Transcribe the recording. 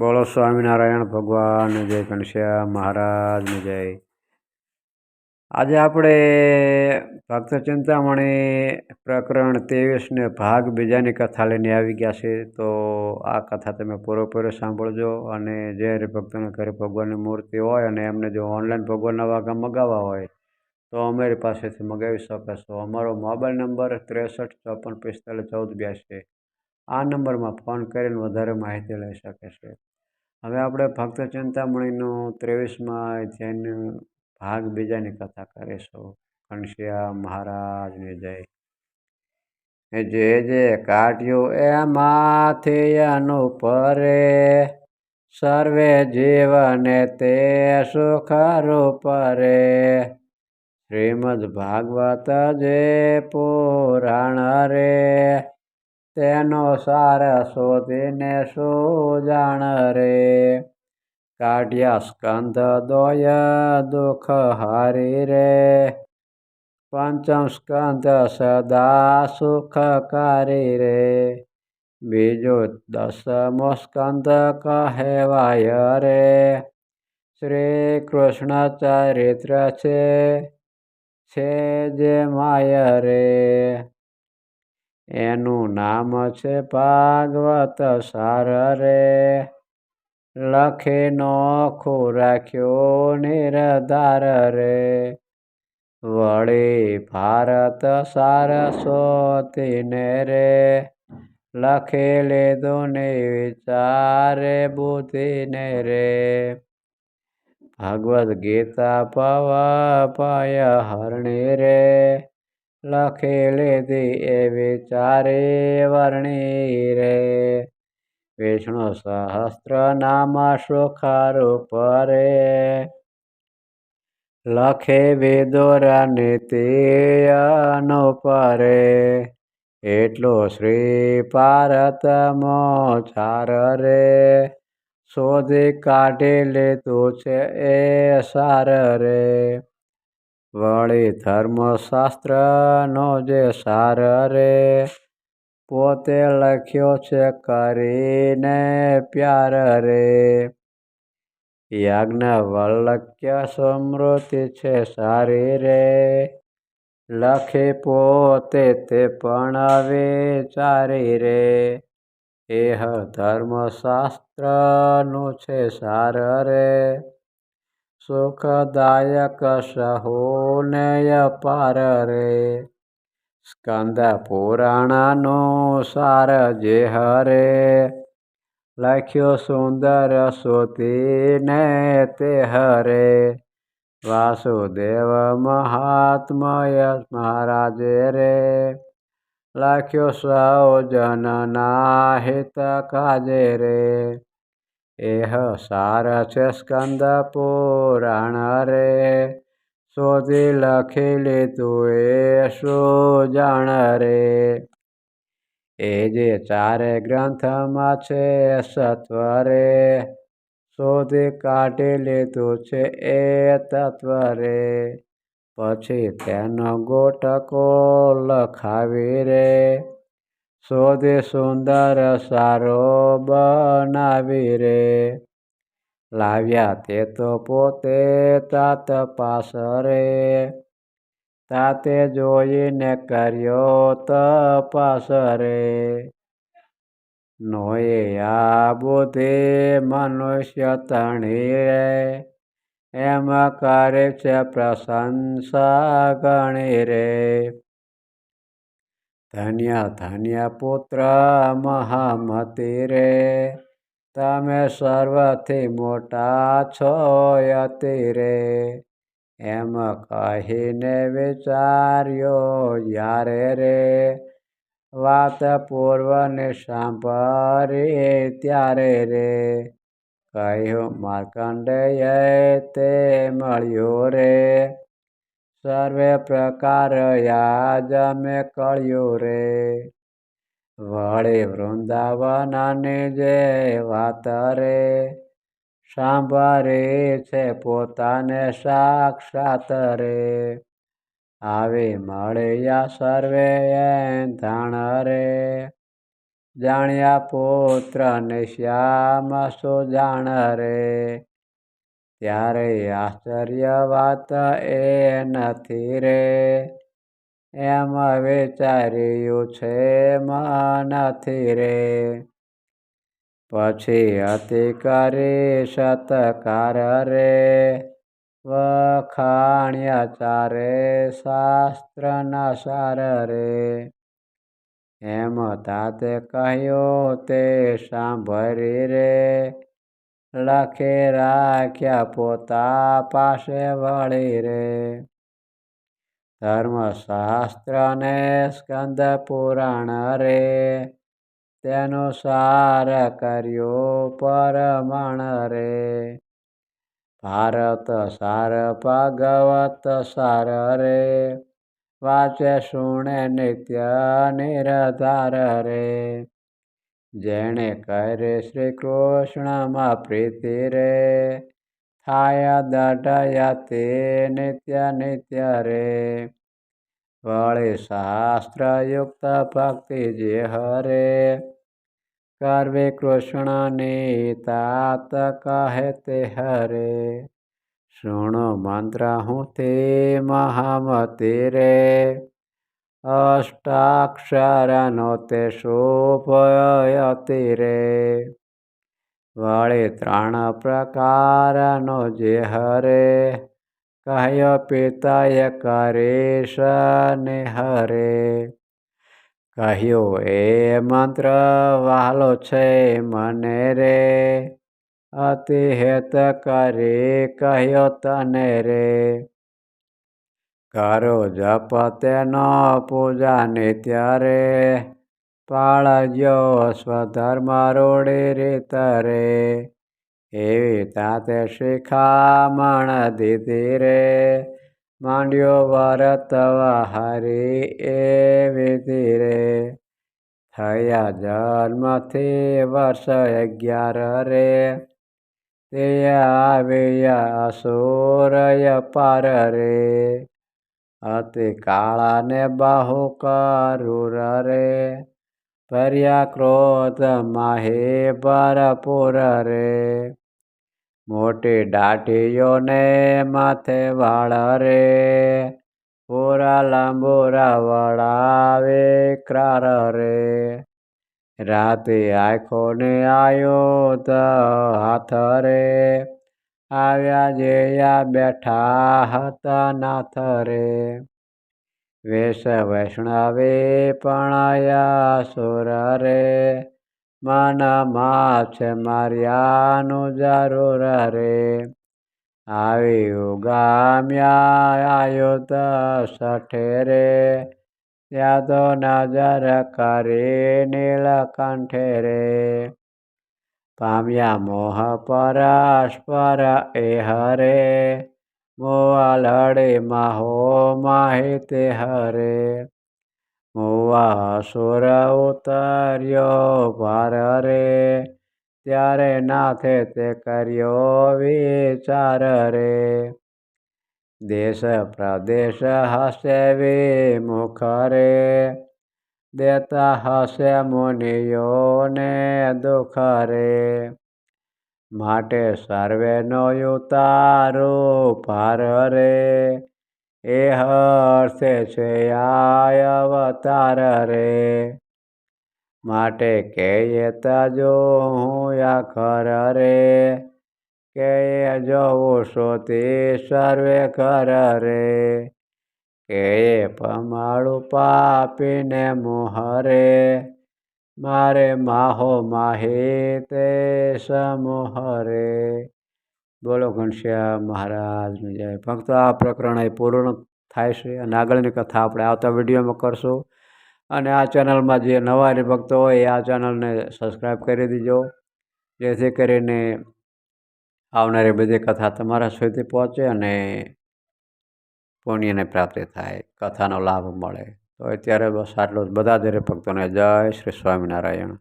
બોલો સ્વામિનારાયણ ભગવાન, જય ઘનશ્યામ મહારાજને જય. આજે આપણે ભક્ત ચિંતામણી પ્રકરણ ત્રેવીસને ભાગ બીજાની કથા લઈને આવી ગયા છે. તો આ કથા તમે પૂરેપૂરો સાંભળજો અને જે હરિભક્તોના ઘરે ભગવાનની મૂર્તિ હોય અને એમને જો ઓનલાઈન ભગવાનના વાઘા મગાવવા હોય, તો અમારી પાસેથી મગાવી શકાશો અમારો મોબાઈલ નંબર ત્રેસઠ ચોપન પિસ્તાલીસ ચૌદ બ્યાસી આ નંબરમાં ફોન કરીને વધારે માહિતી લઈ શકે છે. હવે આપણે ભક્ત ચિંતામણીનું ત્રેવીસમાં અધ્યાયનું ભાગ બીજાની કથા કરીશું. ઘનશ્યામ મહારાજની જય. જે જે કાઢ્યું એમાંથી અનુપરે. સર્વે જીવને તે સુખ રૂપરે. શ્રીમદ ભાગવત જે પુરાણ રે. તેનો સાર શોધીને શું જાણ રે કાઢ્યા સ્કંદ દોય દુઃખ હારી રે. પંચમ સ્કંદ સદા સુખકારી રે. બીજો દસમો સ્કંદ કહેવાય રે. શ્રી કૃષ્ણ ચરિત્ર છે જે માય રે. એનું નામ છે ભાગવત સાર રે લખી નોખું રાખ્યો નિરધાર રે. વળી ભારત સાર સોતીને રે. લખી લીધું વિચારે બુદ્ધિને રે. ભગવદ્ ગીતા પવ પય હરણી રે. લખી લીધી એ વિચારે વર્ણી રે. વિષ્ણુ સહસ્ત્ર નામ સુખારૂપ રે. લખે વિદુર નીતિ અનુપરે. એટલો શ્રી પારતમો ચાર રે. શોધી કાઢી લીધું છે એ સાર રે. વળી ધર્મશાસ્ત્રનો જે સાર રે, પોતે લખ્યો છે કરીને પ્યાર રે. યાજ્ઞવલ્લક્ય સ્મૃતિ છે સારી રે, લખે પોતે તે પણ વિચારી રે. એહ ધર્મશાસ્ત્રનું છે સાર રે સુખદાયક સહુને અપાર રે સ્કંદ પુરાણનો સાર જે હરે લખ્યો સુંદર સોતીને તે હરે વાસુદેવ મહાત્મય મહારાજે રે લખ્યો સૌ જનના હિત કાજે રે એહ સાર છે સ્કંદ પુરાણ રે. શોધી લખી લીધું એ શું જાણ રે. એ જે ચારે ગ્રંથમાં છે સત્વ રે. શોધી કાઢી લીધું છે એ તત્વ રે. પછી તેનો ગોટકો લખાવી રે. શોધી સુંદર સારો બનાવી રે. લાવ્યા તે તો પોતે તાત પાસ રે. તાતે જોઈને કર્યો તપાસ રે. નોએ આ બુદ્ધિ મનુષ્ય તણી રે. એમ કરે છે પ્રશંસા ગણી રે. ધન્ય ધન્ય પુત્ર મહામતિ રે. તમે સર્વથી મોટા છો અતિ રે. એમ કહીને વિચાર્યો, યારે રે? વાત પૂર્વને સાંભળી ત્યારે રે. કહ્યું, માર્કંડેય, તે મળ્યો રે. સર્વે પ્રકાર યાજ મેં કળ્યું રે. વળે વૃંદાવનની જે વાત રે, સાંભળે છે પોતાને સાક્ષાત રે. આવી મળ્યા સર્વે ધાણ રે. જાણ્યા પુત્રને શ્યામ શું જાણ રે. ત્યારે આશ્ચર્ય વાત એ નથી રે. એમ વિચાર્યું છે નથી રે. પછી અતિ કરી સતકાર રે. વખાણ્યા ચારે શાસ્ત્રના સાર રે. એમ તાતે કહ્યું, તે સાંભળી રે. લખી રાખ્યા પોતા પાસે વળી રે. ધર્મશાસ્ત્ર ને સ્કંદ પુરાણ રે. તેનું સાર કર્યો પરમાણ રે. ભારત સાર, ભાગવત સાર રે. વાચે શુણે નિત્ય, નિરધાર રે. જેણે કરે શ્રી કૃષ્ણમાં પ્રીતિ રે, થાય તે નિત્ય નિત્ય રે. વળી શાસ્ત્રયુક્ત ભક્તિ જે હરે, કરવે કૃષ્ણની તાત કહે તે હરે. શૃણો મંત્ર હું તે મહામતી રે અષ્ટાક્ષરનો તે શુભયતી રે વળી ત્રણ પ્રકારનો જે હરે કહ્યો પિતાએ કરીશ ને હરે કહ્યું એ મંત્ર વાલો છે મને રે અતિ હેત કરી કહ્યો તને રે કરો જપ તેનો પૂજા ને ત્યારે પાળજો સ્વધર્મ રૂઢી રીત રે એવી તાતે શિખામણ દીધી રે માંડ્યો વરતવા હારી એ વિધિ રે થયા જન્મથી વર્ષ અગિયાર રે. તે આવ્યા અસુરય પાર રે. અતિ કાળાને બાહુ કરુર રે ભર્યા ક્રોધ માહે ભરપૂર રે. મોટી દાઢીઓને માથે વાળ રે, પૂરા લાંબુરા વળાવે ક્રાર રે. રાતે આંખોને આયોત હાથ રે આવ્યા જેયા બેઠા હતા નાથ રે વેશ વૈષ્ણવે પણાયા સુર રે મનમાં છે માર્યાનું જરૂર રે આવી ઉગામ્યા તો સઠે રે યાદો નજર કરી નીલકંઠે રે પામ્યા મોહ પરસ્પર એ હરે મોવા લડે માહો માહિતે હરે. મોવા સુર ઉતર્યો ભાર રે ત્યારે નાથે તે કર્યો વિચાર રે દેશ પ્રદેશ હસે વિમુખ રે દેતા હશે મુનિયોને દુઃખ રે માટે સર્વેનો ઉતારો ભાર રે એ હર્ષે છે આય અવતાર રે માટે કહીએ તજો હું આખર રે કે જવું સોતી સર્વે કર રે કે પમાળું પાપીને મોહરે, મારે માહો માહી તે સમોહરે. બોલો ઘનશ્યામ મહારાજની જય. ફક્ત આ પ્રકરણ એ પૂર્ણ થાય છે અને આગળની કથા આપણે આવતા વિડીયોમાં કરશું. અને આ ચેનલમાં જે નવા ભક્તો હોય, એ આ ચેનલને સબસ્ક્રાઈબ કરી દીજો. જેથી કરીને આવનારી બધી કથા તમારા સુધી પહોંચે અને પુણ્યને પ્રાપ્તિ થાય, કથાનો લાભ મળે. તો અત્યારે બસ આટલું જ. બધા જ ભક્તોને જય શ્રી સ્વામિનારાયણ.